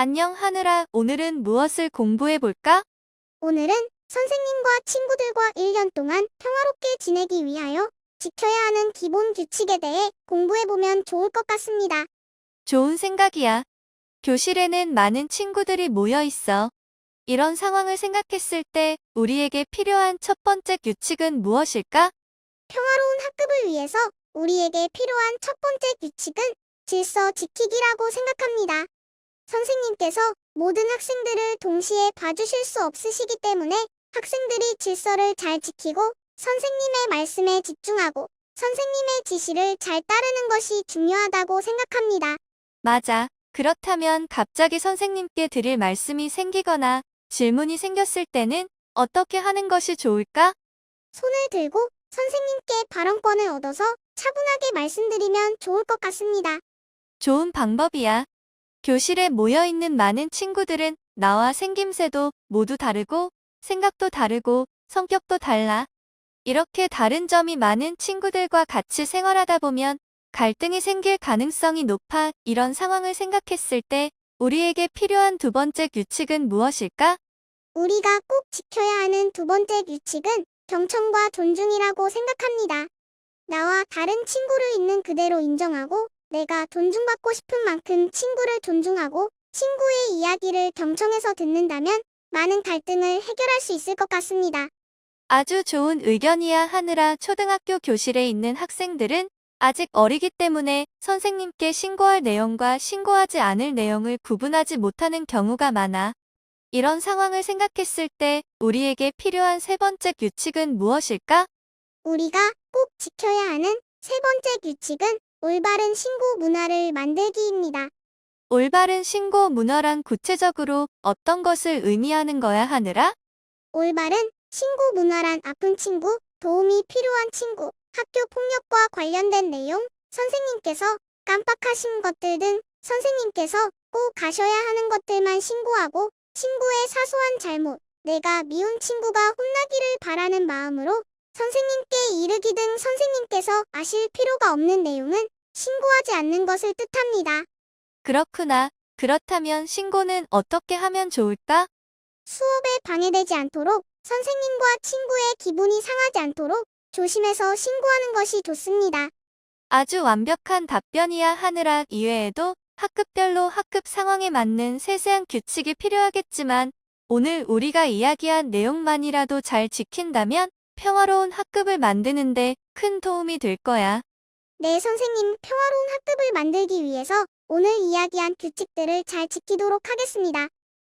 안녕 하늘아, 오늘은 무엇을 공부해 볼까? 오늘은 선생님과 친구들과 1년 동안 평화롭게 지내기 위하여 지켜야 하는 기본 규칙에 대해 공부해보면 좋을 것 같습니다. 좋은 생각이야. 교실에는 많은 친구들이 모여 있어. 이런 상황을 생각했을 때 우리에게 필요한 첫 번째 규칙은 무엇일까? 평화로운 학급을 위해서 우리에게 필요한 첫 번째 규칙은 질서 지키기라고 생각합니다. 선생님께서 모든 학생들을 동시에 봐주실 수 없으시기 때문에 학생들이 질서를 잘 지키고 선생님의 말씀에 집중하고 선생님의 지시를 잘 따르는 것이 중요하다고 생각합니다. 맞아. 그렇다면 갑자기 선생님께 드릴 말씀이 생기거나 질문이 생겼을 때는 어떻게 하는 것이 좋을까? 손을 들고 선생님께 발언권을 얻어서 차분하게 말씀드리면 좋을 것 같습니다. 좋은 방법이야. 교실에 모여 있는 많은 친구들은 나와 생김새도 모두 다르고 생각도 다르고 성격도 달라. 이렇게 다른 점이 많은 친구들과 같이 생활하다 보면 갈등이 생길 가능성이 높아 이런 상황을 생각했을 때 우리에게 필요한 두 번째 규칙은 무엇일까? 우리가 꼭 지켜야 하는 두 번째 규칙은 경청과 존중이라고 생각합니다. 나와 다른 친구를 있는 그대로 인정하고 내가 존중받고 싶은 만큼 친구를 존중하고 친구의 이야기를 경청해서 듣는다면 많은 갈등을 해결할 수 있을 것 같습니다. 아주 좋은 의견이야 하느라 초등학교 교실에 있는 학생들은 아직 어리기 때문에 선생님께 신고할 내용과 신고하지 않을 내용을 구분하지 못하는 경우가 많아. 이런 상황을 생각했을 때 우리에게 필요한 세 번째 규칙은 무엇일까? 우리가 꼭 지켜야 하는 세 번째 규칙은 올바른 신고 문화를 만들기입니다. 올바른 신고 문화란 구체적으로 어떤 것을 의미하는 거야 하느라? 올바른 신고 문화란 아픈 친구, 도움이 필요한 친구, 학교 폭력과 관련된 내용, 선생님께서 깜빡하신 것들 등 선생님께서 꼭 가셔야 하는 것들만 신고하고 친구의 사소한 잘못, 내가 미운 친구가 혼나기를 바라는 마음으로 선생님께 이르기 등 선생님께서 아실 필요가 없는 내용은 신고하지 않는 것을 뜻합니다. 그렇구나. 그렇다면 신고는 어떻게 하면 좋을까? 수업에 방해되지 않도록 선생님과 친구의 기분이 상하지 않도록 조심해서 신고하는 것이 좋습니다. 아주 완벽한 답변이야 하느라 이외에도 학급별로 학급 상황에 맞는 세세한 규칙이 필요하겠지만 오늘 우리가 이야기한 내용만이라도 잘 지킨다면 평화로운 학급을 만드는데 큰 도움이 될 거야. 네, 선생님, 평화로운 학급을 만들기 위해서 오늘 이야기한 규칙들을 잘 지키도록 하겠습니다.